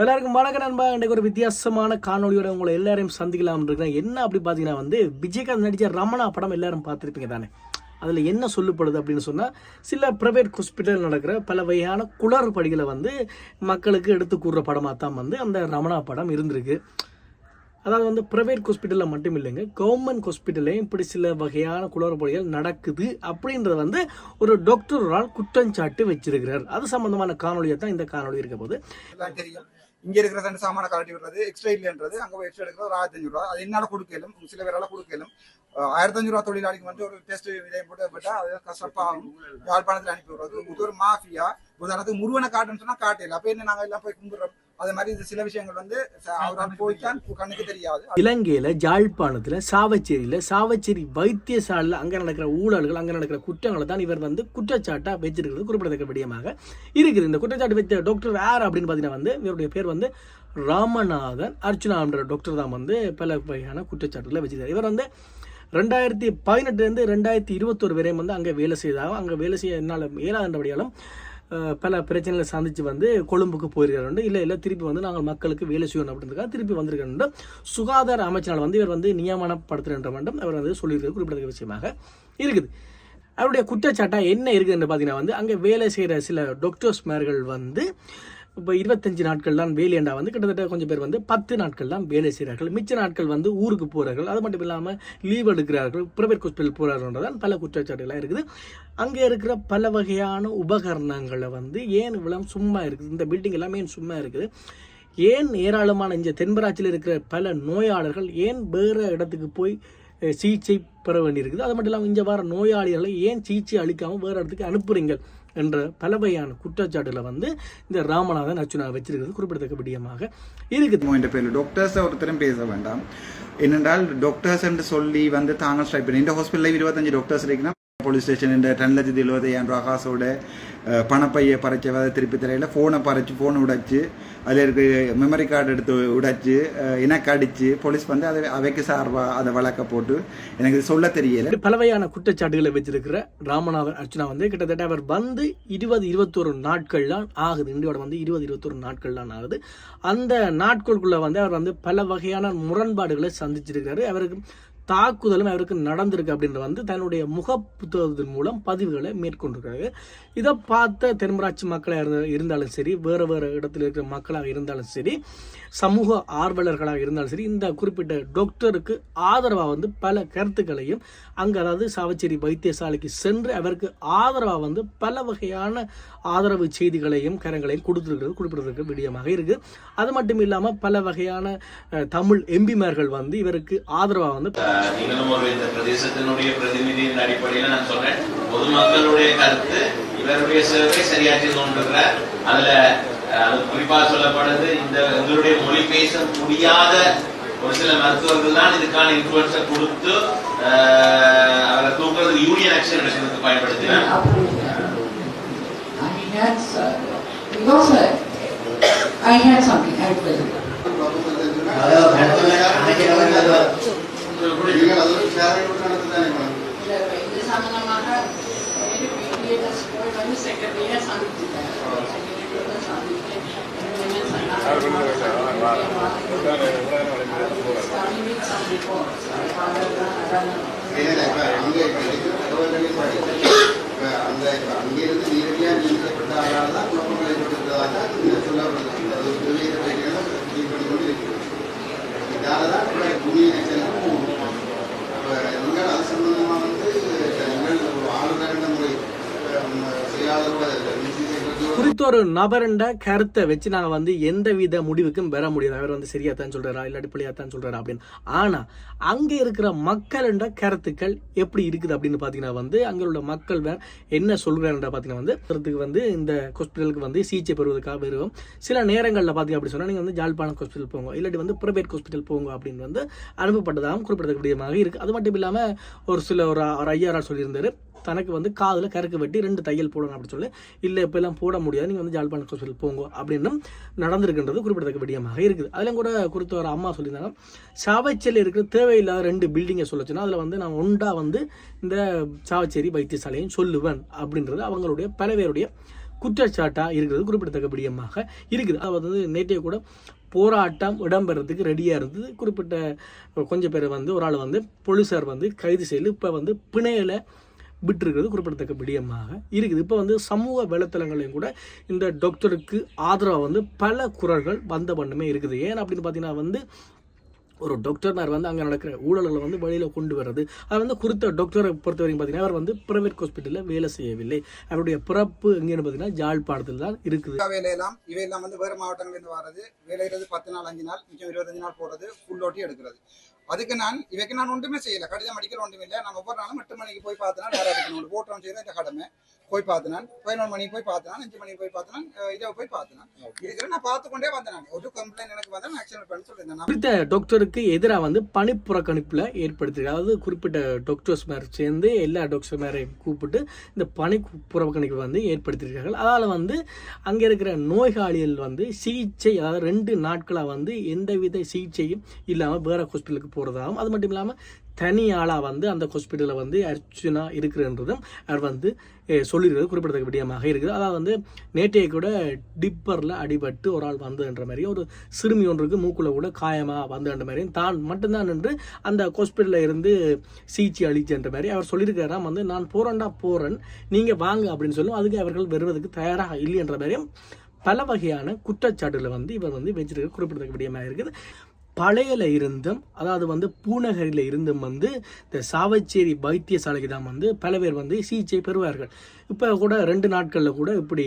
எல்லாருக்கும் வணக்கம் நண்பா. இன்றைக்கு ஒரு வித்தியாசமான காணொலியோட உங்களை எல்லாரையும் சந்திக்கலாம்னு இருக்கிறேன். என்ன அப்படி பார்த்தீங்கன்னா வந்து விஜயகாந்த் நடித்த ரமணா படம் எல்லாரும் பார்த்துருப்பீங்க தானே. அதில் என்ன சொல்லப்படுது அப்படின்னு சொன்னால் சில ப்ரைவேட் ஹாஸ்பிட்டல் நடக்கிற பல வகையான குளறுபடிகளை வந்து மக்களுக்கு எடுத்து கூறுற படமாக தான் வந்து அந்த ரமணா படம் இருந்திருக்கு. அதாவது வந்து ப்ரைவேட் ஹாஸ்பிட்டலில் மட்டும் இல்லைங்க கவர்மெண்ட் ஹாஸ்பிட்டல்லையும் இப்படி சில வகையான குளறுபடிகள் நடக்குது அப்படின்றத வந்து ஒரு டாக்டரால் ஒரு ஆள் குற்றஞ்சாட்டு வச்சிருக்கிறார். அது சம்மந்தமான காணொலியை தான் இந்த காணொளி இருக்க போது தெரியும். இங்க இருக்கிற ரெண்டு சாமான கலட்டி விடுறது எக்ஸ்ட்ரா இல்லைன்றது அங்க போய் எக்ஸ்ட்ரா எடுக்கிறது ஒரு ஆயிரத்தி அஞ்சு ரூபா. அது என்னால கொடுக்கலும் சில பேரால கொடுக்கலும். ஆயிரத்தி அஞ்சு ரூபா தொழிலாளிக்கு வந்து ஒரு டெஸ்ட் விதையம் போட்டு போட்டா அது கஷ்டப்பாகும் யாழ்ப்பாணத்துல அனுப்பி விடுறது. இது ஒரு மாஃபியா உதாரணத்துக்கு முருகனை காட்டுன்னு சொன்னா காட்டையில அப்ப என்ன நாங்க எல்லாம் போய் கும்பிடுறோம்? அதே மாதிரி இது சில விஷயங்கள் வந்து அவரால் போய்த்தான் கண்ணுக்கு தெரியாது. இலங்கையில ஜாழ்ப்பாணத்துல சாவச்சேரியில சாவச்சேரி வைத்தியசாலையில் அங்க நடக்கிற ஊழல்கள் அங்க நடக்கிற குற்றங்களை தான் இவர் வந்து குற்றச்சாட்டா வச்சிருக்கிறது குறிப்பிடத்தக்க விடயமாக இருக்குது. இந்த குற்றச்சாட்டு வச்ச டாக்டர் யார் அப்படின்னு பார்த்தீங்கன்னா வந்து இவருடைய பேர் வந்து ராமநாதன் அர்ச்சுனான்ற டாக்டர் தான் வந்து பல வகையான குற்றச்சாட்டுகளை வச்சிருக்காரு. இவர் வந்து ரெண்டாயிரத்தி பதினெட்டுலேருந்து ரெண்டாயிரத்தி இருபத்தொரு வரையும் வந்து அங்கே வேலை செய்தாங்க அங்கே வேலை செய்ய என்னால் இயலாதபடியாலும் பல பிரச்சனைகளை சந்திச்சு வந்து கொழும்புக்கு போயிருக்காரு இல்லை இல்லை திருப்பி வந்து நாங்கள் மக்களுக்கு வேலை செய்யணும் அப்படின்றதுக்காக திருப்பி வந்திருக்காரு சுகாதார அமைச்சரால் வந்து இவர் வந்து நியமனப்படுத்துகின்ற வேண்டும் அவர் வந்து சொல்லியிருக்கிறது குறிப்பிடத்தக்க விஷயமாக இருக்குது. அவருடைய குற்றச்சாட்டாக என்ன இருக்குதுன்னு பார்த்தீங்கன்னா வந்து அங்கே வேலை செய்கிற சில டாக்டர்ஸ்மார்கள் வந்து இப்போ இருபத்தஞ்சு நாட்கள் தான் வேலையண்டா வந்து கிட்டத்தட்ட கொஞ்சம் பேர் வந்து பத்து நாட்கள் தான் வேலை செய்கிறார்கள் மிச்ச நாட்கள் வந்து ஊருக்கு போகிறார்கள் அது மட்டும் இல்லாமல் லீவ் எடுக்கிறார்கள். பிரைவேட் ஹாஸ்பிட்டல் போகிறார்கள்ன்றதால் பல குற்றச்சாட்டுகளாக இருக்குது. அங்கே இருக்கிற பல வகையான உபகரணங்களை வந்து ஏன் இவ்வளவு சும்மா இருக்குது? இந்த பில்டிங் எல்லாமே ஏன் சும்மா இருக்குது? ஏன் ஏராளமான இந்த தென்பராட்சியில் இருக்கிற பல நோயாளர்கள் ஏன் வேறு இடத்துக்கு போய் சிகிச்சை பெற வேண்டியிருக்குது? அது மட்டும் இல்லாமல் இங்கே வர நோயாளிகளை ஏன் சிகிச்சை அளிக்காமல் வேறு இடத்துக்கு அனுப்புறீங்க? என்ற பல வகையான வந்து இந்த ராமநாதன் அர்ச்சுனா வச்சிருக்கிறது குறிப்பிடத்தக்க விடயமாக இருக்குது. என்ற பேர்ல டாக்டர்ஸ் ஒருத்தரும் பேச வேண்டாம். என்னென்றால் டாக்டர்ஸ் என்று சொல்லி வந்து தாங்கள் ஸ்ட்ரைக் பண்ணி இந்த ஹாஸ்பிட்டலில் இருபத்தஞ்சு டாக்டர்ஸ் இருக்குன்னா போலீஸ் ஸ்டேஷன் இந்த டென் லட்சத்தி எழுபத்தையாயிரம் ரூபா காசோட பணப்பையை பறைச்ச அதை திருப்பி தரையில் ஃபோனை பறிச்சு ஃபோனை உடைச்சு அதில் இருக்க மெமரி கார்டு எடுத்து உடைச்சு எனக்கு அடித்து போலீஸ் வந்து அதை அவைக்கு சார்பாக அதை வழக்க போட்டு எனக்கு இது சொல்ல தெரியல. பலவையான பல வகையான குற்றச்சாட்டுகளை வச்சிருக்கிற ராமநாதன் அர்ச்சனா வந்து கிட்டத்தட்ட அவர் வந்து இருபது இருபத்தொரு நாட்கள்லாம் ஆகுது. இந்தியோட வந்து இருபது இருபத்தொரு நாட்கள்லாம் ஆகுது. அந்த நாட்களுக்குள்ளே வந்து அவர் வந்து பல வகையான முரண்பாடுகளை சந்திச்சிருக்காரு அவருக்கு தாக்குதலும் அவருக்கு நடந்திருக்கு அப்படின்ற வந்து தன்னுடைய முக புத்தகத்தின் மூலம் பதிவுகளை மேற்கொண்டிருக்காரு இதை பார்த்த தென்மராட்சி மக்களாக இருந்த இருந்தாலும் சரி வேறு வேறு இடத்துல இருக்கிற மக்களாக இருந்தாலும் சரி சமூக ஆர்வலர்களாக இருந்தாலும் சரி இந்த குறிப்பிட்ட டாக்டருக்கு ஆதரவாக வந்து பல கருத்துக்களையும் அங்கே அதாவது சாவச்சேரி வைத்தியசாலைக்கு சென்று அவருக்கு ஆதரவாக வந்து பல வகையான ஆதரவு செய்திகளையும் கரங்களையும் கொடுத்துருக்கிறது குறிப்பிடத்தக்க விடயமாக இருக்குது அது மட்டும் இல்லாமல் பல வகையான தமிழ் எம்பிமார்கள் வந்து இவருக்கு ஆதரவாக வந்து நீங்களும் ஒரு இந்த பிரதேசத்தினுடைய பிரதிநிதியின் அடிப்படையில் நான் சொல்றேன் பொதுமக்களுடைய கருத்து இவருடைய சேவை சரியாற்றி கொண்டிருக்கிறார் அதுல அது குறிப்பாக சொல்லப்படுது இந்த எங்களுடைய மொழி பேச முடியாத ஒரு சில மருத்துவர்கள் தான் இதுக்கான இன்ஃபுளுன்ஸை கொடுத்து அஹ், அவரை தூக்குறதுக்கு யூனியன் ஆக்ஷன் விஷயத்துக்கு பயன்படுத்தினார் I had, because I had something, I had pleasure. இல்ல, இது சம்பந்தமாக எனக்கு PDS போய் வந்து secretary-ய சந்திச்சிட்டேன். Secretary-ய சந்திச்சிட்டேன். என்ன சொன்னாங்க? சந்திப்போம், சந்திப்போம். அதான், அதான். அந்த அங்கிருந்து நேரடியாக நீக்கப்பட்ட ஆளால் தான் குழப்பங்கள் ஏற்பட்டிருந்ததாக சொல்லப்படுது அது ஒரு பெரிய பிரச்சனைகளை பண்ணி கொண்டு இருக்கிறது இதால தான் இப்போ புதிய செல்லும் அப்போ நீங்கள் அது சம்பந்தமாக வந்து நீங்கள் ஒரு ஆளுநர் முறை செய்யாத ஒரு நபரண்ட கருத்தை வச்சு நாங்கள் வந்து எந்த வித முடிவுக்கும் பெற முடியாது. அவர் வந்து சரியா தான் இல்லாட்டி பிள்ளையா தான் அப்படின்னு. ஆனால் அங்கே இருக்கிற மக்களோட கருத்துக்கள் எப்படி இருக்குது அப்படின்னு பார்த்தீங்கன்னா வந்து அங்கே உள்ள மக்கள் என்ன சொல்றாருன்ற பார்த்தீங்கன்னா வந்து ஒருத்தருக்கு வந்து இந்த ஹாஸ்பிட்டலுக்கு வந்து சிகிச்சை பெறுவதற்காக வருவோம். சில நேரங்களில் பார்த்தீங்க அப்படி சொன்னால் நீங்கள் வந்து ஜாழ்ப்பாணம் ஹாஸ்பிட்டல் போங்க இல்லாட்டி வந்து பிரைவேட் ஹாஸ்பிட்டல் போங்க அப்படின்னு வந்து அனுப்பப்பட்டதாகவும் குறிப்பிடத்தக்கக்கூடியமாக இருக்குது அது மட்டும் இல்லாமல் ஒரு சில ஒரு ஒரு ஐயாரா சொல்லியிருந்தார் தனக்கு வந்து காதில் கருக்கு வெட்டி ரெண்டு தையல் போடணும் அப்படின்னு சொல்லி. இல்லை இப்போல்லாம் போட முடியாது. நீங்கள் வந்து ஜாழ்ப்பாணம் ஹாஸ்பிட்டல் போங்க அப்படின்னு நடந்திருக்கின்றது குறிப்பிடத்தக்க விடயமாக இருக்குது. அதிலும் கூட குறித்து வர அம்மா சொல்லியிருந்தாங்க சாவச்சேரியில் இருக்கிற தேவையில்லாத ரெண்டு பில்டிங்கை சொல்லச்சுன்னா அதில் வந்து நான் ஒன்றா வந்து இந்த சாவச்சேரி வைத்தியசாலையும் சொல்லுவேன் அப்படின்றது அவங்களுடைய பல பேருடைய குற்றச்சாட்டாக இருக்கிறது குறிப்பிடத்தக்கபடியமாக இருக்குது. அது வந்து நேற்றைய கூட போராட்டம் இடம்பெறதுக்கு ரெடியாக இருந்தது. குறிப்பிட்ட கொஞ்சம் பேர் வந்து ஒரு ஆள் வந்து போலீஸார் வந்து கைது செய்து இப்போ வந்து பிணையில் விட்டுருக்கிறது குறிப்பிடத்தக்க விடயமாக இருக்குது. இப்போ வந்து சமூக வலைத்தளங்களையும் கூட இந்த டாக்டருக்கு ஆதரவாக வந்து பல குரல்கள் வந்த பண்ணுமே இருக்குது. ஏன் அப்படின்னு பார்த்தீங்கன்னா வந்து ஒரு டாக்டர்னார் வந்து அங்கே நடக்கிற ஊழல்களை வந்து வெளியில் கொண்டு வர்றது அது வந்து குறித்த டாக்டரை பொறுத்த வரைக்கும் பார்த்தீங்கன்னா அவர் வந்து பிரைவேட் ஹாஸ்பிட்டலில் வேலை செய்யவில்லை. அவருடைய பிறப்பு எங்கேன்னு பார்த்தீங்கன்னா ஜாழ்ப்பாணத்தில் தான் இருக்குது. வேலையெல்லாம் இவையெல்லாம் வந்து வேறு மாவட்டங்கள்லேருந்து வர்றது வேலையிறது பத்து நாள் அஞ்சு நாள் மிச்சம் இருபத்தஞ்சு நாள் போடுறது ஃபுல் ஓட்டி எடுக்கிறது. அதுக்கு நான் இவைக்கு நான் ஒன்றுமே செய்யல. கடிதம் அடிக்கல ஒன்றுமே இல்லை நான் ஒவ்வொரு நாளும் எட்டு மணிக்கு போய் பார்த்தனா நேரம் அடிக்கணும் செய்த இந்த கடமை. போய் பார்த்தினான். பதினொரு மணிக்கு போய் பார்த்தினான் அஞ்சு மணிக்கு போய் பார்த்தினான் இரவு போய் பார்த்தினான். இருக்கிற நான் பார்த்து கொண்டே வந்தேன் ஒரு கம்ப்ளைண்ட் எனக்கு வந்தா நான் ஆக்ஷன் பண்ணி சொல்லியிருந்தேன் குறித்த டாக்டருக்கு எதிராக வந்து பணிப்புறக்கணிப்பில் ஏற்படுத்திருக்கு. அதாவது குறிப்பிட்ட டாக்டர்ஸ் மேர் சேர்ந்து எல்லா டாக்டர்ஸ் மேரையும் கூப்பிட்டு இந்த பணி புறக்கணிப்பு வந்து ஏற்படுத்தியிருக்கார்கள். அதால் வந்து அங்கே இருக்கிற நோயாளிகள் வந்து சிகிச்சை அதாவது ரெண்டு நாட்களாக வந்து எந்தவித சிகிச்சையும் இல்லாமல் வேற ஹாஸ்பிட்டலுக்கு போகிறதாகவும் அது மட்டும் இல்லாமல் தனி ஆளாக வந்து அந்த ஹாஸ்பிட்டலில் வந்து அர்ச்சுனா இருக்கிறன்றதும் அவர் வந்து சொல்லியிருக்கிறது குறிப்பிடத்தக்க விடயமாக இருக்குது. அதாவது வந்து நேற்றைய கூட டிப்பரில் அடிபட்டு ஒரு ஆள் வந்ததுன்ற மாதிரியும் ஒரு சிறுமி ஒன்றுக்கு மூக்குல கூட காயமாக வந்தன்ற மாதிரியும் தான் மட்டும்தான் நின்று அந்த ஹாஸ்பிட்டலில் இருந்து சிகிச்சை அளிச்சன்ற மாதிரி அவர் சொல்லியிருக்காராம் வந்து நான் போகிறேன்டா போகிறேன் நீங்கள் வாங்க அப்படின்னு சொல்லும். அதுக்கு அவர்கள் வருவதற்கு தயாராக இல்லைன்ற மாதிரியும் பல வகையான குற்றச்சாட்டுகளை வந்து இவர் வந்து வச்சிருக்க குறிப்பிடத்தக்க விடயமாக இருக்குது. பழையில இருந்தும் அதாவது வந்து பூநகரில் இருந்தும் வந்து இந்த சாவச்சேரி வைத்தியசாலைக்கு தான் வந்து பல பேர் வந்து சிகிச்சை பெறுவார்கள். இப்போ கூட ரெண்டு நாட்களில் கூட இப்படி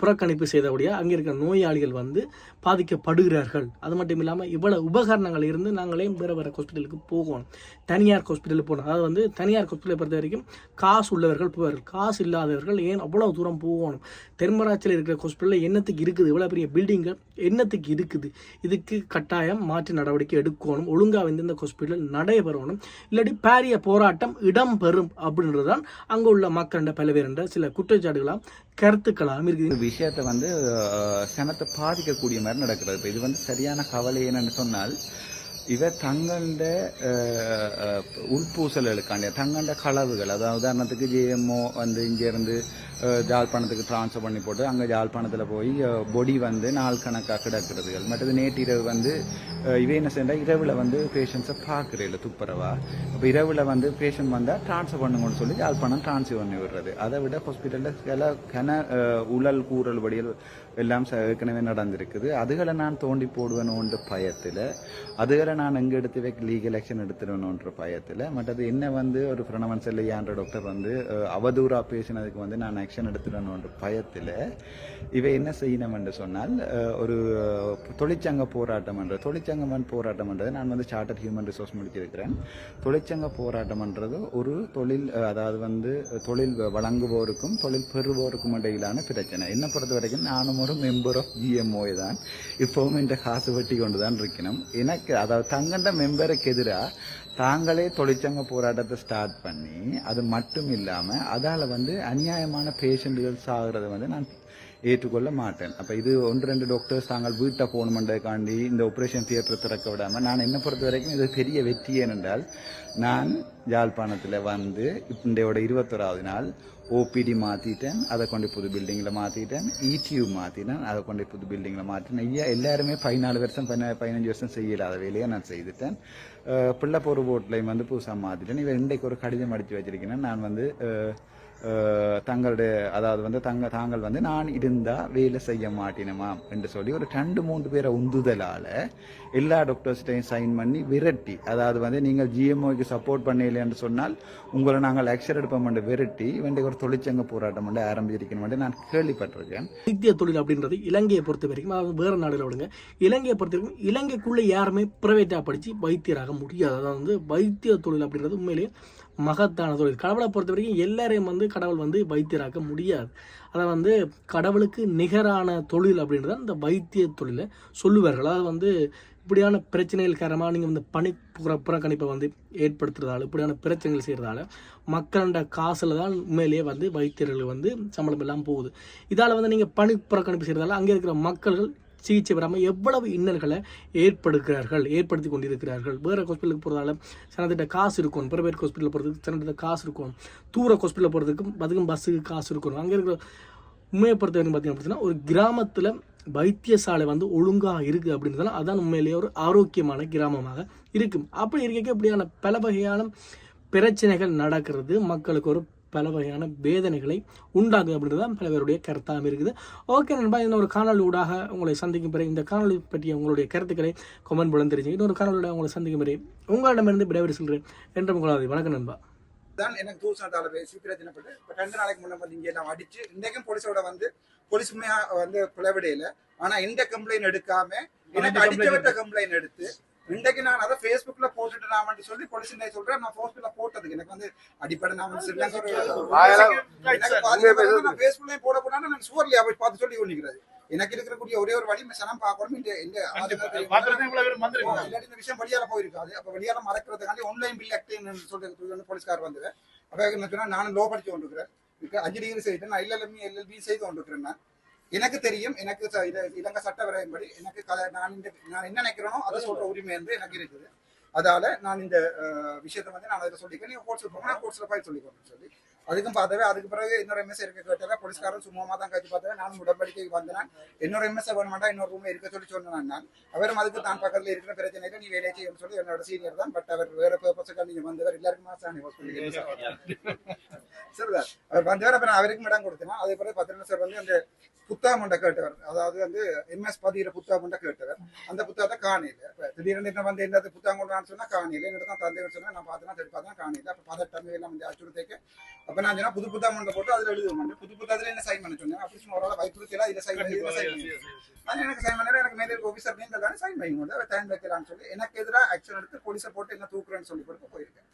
புறக்கணிப்பு செய்தபடியாக அங்கே இருக்கிற நோயாளிகள் வந்து பாதிக்கப்படுகிறார்கள். அது மட்டும் இல்லாமல் இவ்வளோ உபகரணங்கள் இருந்து நாங்களே வேறு வேறு ஹாஸ்பிட்டலுக்கு போகணும். தனியார் ஹாஸ்பிட்டலுக்கு போகணும். அதாவது வந்து தனியார் ஹாஸ்பிட்டலை பொறுத்த வரைக்கும் காசு உள்ளவர்கள் போவார்கள். காசு இல்லாதவர்கள் ஏன் அவ்வளோ தூரம் போகணும்? தென்மராட்சியில் இருக்கிற ஹாஸ்பிட்டலில் என்னத்துக்கு இருக்குது? இவ்வளோ பெரிய பில்டிங்கள் என்னத்துக்கு இருக்குது? இதுக்கு கட்டாயம் மாற்று நடவடிக்கை எடுக்கணும். ஒழுங்காக வந்து இந்த ஹாஸ்பிட்டல் நடைபெறணும். இல்லாட்டி பாரிய போராட்டம் இடம்பெறும் அப்படின்றதுதான் அங்கே உள்ள மக்களிட பலவேறுன்ற சில குற்றச்சாட்டுகளாம் கருத்துக்களாம் இருக்குது. விஷயத்தை வந்து சனத்தை பாதிக்கக்கூடிய மாதிரி நடக்கிறது. இப்போ இது வந்து சரியான கவலை என்னன்னு சொன்னால் இவ தங்கண்ட உள்பூசல்களுக்காண்டிய தங்கண்ட களவுகள் அதாவது உதாரணத்துக்கு ஜிஎம்ஓ வந்து இங்கேருந்து ஜாழ்ப்பாணத்துக்கு டிரான்ஸ்ஃபர் பண்ணி போட்டு அங்கே ஜாழ்ப்பாணத்தில் போய் பொடி வந்து நாள் கணக்காக கிடக்கிறதுகள் மற்றது நேற்றிரவு வந்து இவை என்ன செய்யறா இரவில் வந்து பேஷண்ட்ஸை பார்க்குறேன் துப்புரவா இப்போ இரவில் வந்து பேஷண்ட் வந்தால் டிரான்ஸ்ஃபர் பண்ணுங்கன்னு சொல்லி ஜாழ்ப்பாணம் ட்ரான்ஸ்ஃபர் பண்ணி விடுறது அதை விட ஹாஸ்பிட்டலில் சில கன உழல் கூறல் வடிகள் எல்லாம் ஏற்கனவே நடந்திருக்குது அதுகளை நான் தோண்டி போடுவேணுன்ற பயத்தில் அதுகளை நான் எங்கே எடுத்து வைக்க லீகல் ஆக்ஷன் எடுத்துடணுன்ற பயத்தில் மற்றது என்ன வந்து ஒரு பிரணவன் செல்லையான்ற டாக்டர் வந்து அவதூறாக பேசினதுக்கு வந்து நான் ஆக்ஷன் எடுத்துடணுன்ற பயத்தில் இவ என்ன செய்யணும் என்று சொன்னால் ஒரு தொழிற்சங்க போராட்டம் என்ற தொழிற்சங்கம் போராட்டம் என்றது நான் வந்து சார்ட்டர் ஹியூமன் ரிசோர்ஸ் முடிச்சிருக்கிறேன் தொழிற்சங்க போராட்டம் என்றது ஒரு தொழில் அதாவது வந்து தொழில் வழங்குவோருக்கும் தொழில் பெறுவோருக்கும் இடையிலான பிரச்சனை என்னை பொறுத்த வரைக்கும் நானும் ஒரு மெம்பர் ஆஃப் ஜிஎம்ஓ தான். இப்போவும் இந்த காசு வெட்டி கொண்டு தான் இருக்கணும். எனக்கு அதாவது தங்கண்ட மெம்பருக்கு எதிராக தாங்களே தொழிற்சங்க போராட்டத்தை ஸ்டார்ட் பண்ணி அது மட்டும் இல்லாமல் அதால் வந்து அநியாயமான பேஷண்ட்டுகள் சாகிறத வந்து நான் ஏற்றுக்கொள்ள மாட்டேன். அப்போ இது ஒன்று ரெண்டு டாக்டர்ஸ் தாங்கள் வீட்டை போகணுமென்றதுக்காண்டி இந்த ஆப்ரேஷன் தியேட்டர் திறக்க விடாமல் நான் என்ன பொறுத்த வரைக்கும் இது பெரிய வெற்றி ஏனென்றால் நான் யாழ்ப்பாணத்தில் வந்து இண்டையோட இருபத்தொராவது நாள் ஓபிடி மாற்றிட்டேன் அதை கொண்டு புது பில்டிங்கில் மாற்றிட்டேன் இடியூ மாற்றினேன் அதை கொண்டு புது பில்டிங்கில் மாற்றினேன் ஐயா எல்லாருமே பதினாலு வருஷம் பதின பதினஞ்சு வருஷம் செய்யலாத வேலையை நான் செய்துட்டேன். பிள்ளை போகிற போட்லையும் வந்து புதுசாக மாற்றிட்டேன் இவன் இன்றைக்கு ஒரு கடிதம் அடித்து வச்சிருக்கேன் நான் வந்து தங்களுடைய அதாவது வந்து தங்க தாங்கள் வந்து நான் இருந்தால் வேலை செய்ய மாட்டினமாம் என்று சொல்லி ஒரு ரெண்டு மூன்று பேரை உந்துதலால் எல்லா டாக்டர்ஸ்டையும் சைன் பண்ணி விரட்டி அதாவது வந்து நீங்கள் ஜிஎம்ஓக்கு சப்போர்ட் பண்ணல சொன்னால் உங்களை நாங்கள் ஆக்ஷன் எடுப்போம் என்று விரட்டி வேண்டிய ஒரு தொழிற்சங்க போராட்டம் வந்து ஆரம்பிச்சிருக்கணும் நான் கேள்விப்பட்டிருக்கேன். இந்திய தொழில் அப்படின்றது இலங்கையை பொறுத்த வரைக்கும் வேறு நாடுகளை விடுங்க இலங்கையை பொறுத்த வரைக்கும் இலங்கைக்குள்ளே யாருமே ப்ரைவேட்டாக படித்து வைத்தியராக முடியாது. அதாவது வந்து வைத்திய தொழில் அப்படின்றது உண்மையிலேயே மகத்தான தொழில் கடவுளை பொறுத்த வரைக்கும் எல்லாரையும் வந்து கடவுள் வந்து வைத்தியராக்க முடியாது. அதை வந்து கடவுளுக்கு நிகரான தொழில் அப்படின்றத இந்த வைத்திய தொழிலை சொல்லுவார்கள். அதாவது வந்து இப்படியான பிரச்சனைகள் காரணமாக நீங்கள் வந்து பணி புற புறக்கணிப்பை வந்து ஏற்படுத்துறதால இப்படியான பிரச்சனைகள் செய்கிறதால மக்களோட காசில் தான் உண்மையிலேயே வந்து வைத்தியர்கள் வந்து சம்பளம் எல்லாம் போகுது. இதால் வந்து நீங்கள் பணி புறக்கணிப்பு செய்கிறதால அங்கே இருக்கிற மக்கள்கள் சிகிச்சை பெறாமல் எவ்வளவு இன்னல்களை ஏற்படுகிறார்கள் ஏற்படுத்தி கொண்டிருக்கிறார்கள். வேறு ஹாஸ்பிட்டலுக்கு போகிறதால சிலத்திட்ட காசு இருக்கும். பிரைவேட் ஹாஸ்பிட்டலில் போகிறதுக்கு சிலத்திட்ட காசு இருக்கும். தூர ஹாஸ்பிட்டலில் போகிறதுக்கும் அதுக்கும் பஸ்ஸுக்கு காசு இருக்கணும் அங்கே இருக்கிற உண்மையை பொறுத்த வரைக்கும் பார்த்தீங்க அப்படின்னா ஒரு கிராமத்தில் வைத்தியசாலை வந்து ஒழுங்காக இருக்குது அப்படின்றதால அதான் உண்மையிலேயே ஒரு ஆரோக்கியமான கிராமமாக இருக்கும் அப்படி இருக்க இப்படியான பல வகையான பிரச்சனைகள் நடக்கிறது. மக்களுக்கு ஒரு பல வகையான வேதனைகளை உண்டாகுது அப்படின்றது தான் பல பேருடைய கருத்தாக இருக்குது. ஓகே நண்பா இன்னொரு காணொலி ஊடாக உங்களை சந்திக்கும் பிறகு இந்த காணொலி பற்றிய உங்களுடைய கருத்துக்களை கமெண்ட் மூலம் தெரிஞ்சு இன்னொரு காணொலியோட உங்களை சந்திக்கும் பிறகு உங்களிடமிருந்து விடைபெறு சொல்கிறேன் என்று உங்களாது வணக்கம் நண்பா. தான் எனக்கு தூசணத்தால பேசி பிரச்சனைப்பட்டு இப்ப ரெண்டு நாளைக்கு முன்ன வந்து இங்க எல்லாம் அடிச்சு இன்றைக்கும் போலீஸோட வந்து போலீஸ் உண்மையா வந்து பிளவிடையில ஆனா இந்த கம்ப்ளைண்ட் எடுக்காம எனக்கு அடிச்சவற்ற கம்ப்ளைண்ட் எடுத்து இன்றைக்கு நான் அதை Facebookல போட்டுட்டு நான் சொல்லி போலீஸ் என்ன சொல்றேன். நான் Facebookல போட்டதுக்கு எனக்கு வந்து அடிப்படை நான் வந்து ஸ்ரீலங்கா நான் Facebookலயும் போட போடான்னு நான் சுவர்லயா போய் பார்த்து சொல்லி கொண்டிருக்கிறது எனக்கு இருக்கக்கூடிய ஒரே ஒரு வழி சனம் பார்க்கணும். இந்த இந்த விஷயம் வெளியால போயிருக்காது. அப்ப வெளியால மறக்கிறதுக்காண்டி ஆன்லைன் பில் ஆக்ட் சொல்றது வந்து போலீஸ்கார் வந்தது அப்ப என்ன சொன்னா நானும் லோ படிச்சு கொண்டிருக்கிறேன். அஞ்சு டிகிரி செய்து நான் எல்எல்எம் எல்எல்பி செய்து கொண்டிருக்கிறேன் நான். எனக்கு தெரியும் எனக்கு இலங்கை சட்ட விரைவின்படி எனக்கு நான் இந்த நான் என்ன நினைக்கிறேனோ அதை சொல்ற உரிமை வந்து எனக்கு இருக்குது. அதால நான் இந்த விஷயத்தை வந்து நான் அதில் சொல்லிக்கிறேன். நீங்க கோர்ட்ஸில் போங்க நான் கோர்ட்ஸில் போய் சொல்லிக்கோன்னு சொல்லி. அதுக்கும் பார்த்தவே அதுக்கு பிறகு இன்னொரு எம்எஸ் இருக்க கேட்டவே போலீஸ்காரன் சும்மா தான் கழிச்சு பார்த்தவே நான் உடன்படிக்கைக்கு வந்தேன். இன்னொரு எம்எஸ் வேணும் வேண்டாம் இன்னொரு ரூம்ல இருக்க சொல்லி சொன்னேன் நான். அவரும் அதுக்கு தான் பக்கத்துல இருக்கிற பிரச்சனையில நீ வேலையை செய்யணும்னு சொல்லி என்னோட சீனியர் தான். பட் அவர் வேற பர்பஸுக்காக நீங்க வந்தவர். எல்லாருக்கும் மாசாணி சரிதான் அவர் வந்தவர் அப்புறம் அவருக்கும் இடம் கொடுத்தேன் அதே போல பத்திரன சார் வந்து அந்த புத்தகம் ஒன்றை கேட்டவர். அதாவது வந்து எம்எஸ் பதிகிற புத்தகம் ஒன்றை கேட்டவர். அந்த புத்தகத்தை காணையில இப்ப திடீர்னு என்ன வந்து என்ன புத்தகம் கொண்டு சொன்னா காணையில என்னோட தான் தந்தைன்னு சொன்னா நான் பார்த்தேன்னா சரி பார்த்தா காணையில. அப்ப பதட்டம் எல்லாம் வந்து அச்சுறுத்தைக்கு. அப்ப நான் சொன்னா புது புத்தகம் ஒன்றை போட்டு அதுல எழுதுவோம். புது புத்தகத்துல என்ன சைன் பண்ண சொன்னேன்? அப்படி சும்மா ஒரு வைத்திருக்கலாம் இதுல சைன் பண்ணி இதுல சைன் பண்ணி? நான் எனக்கு சைன் பண்ணல எனக்கு மேலே ஆஃபீஸர் தானே சைன் பண்ணி கொண்டு டைம் வைக்கலாம்னு சொல்லி எனக்கு எதிராக ஆக்ஷன் எடுத்து போலீஸை போட்டு என்ன தூக்குறேன்னு சொல்லி கொடுத்து போயிருக்கேன்.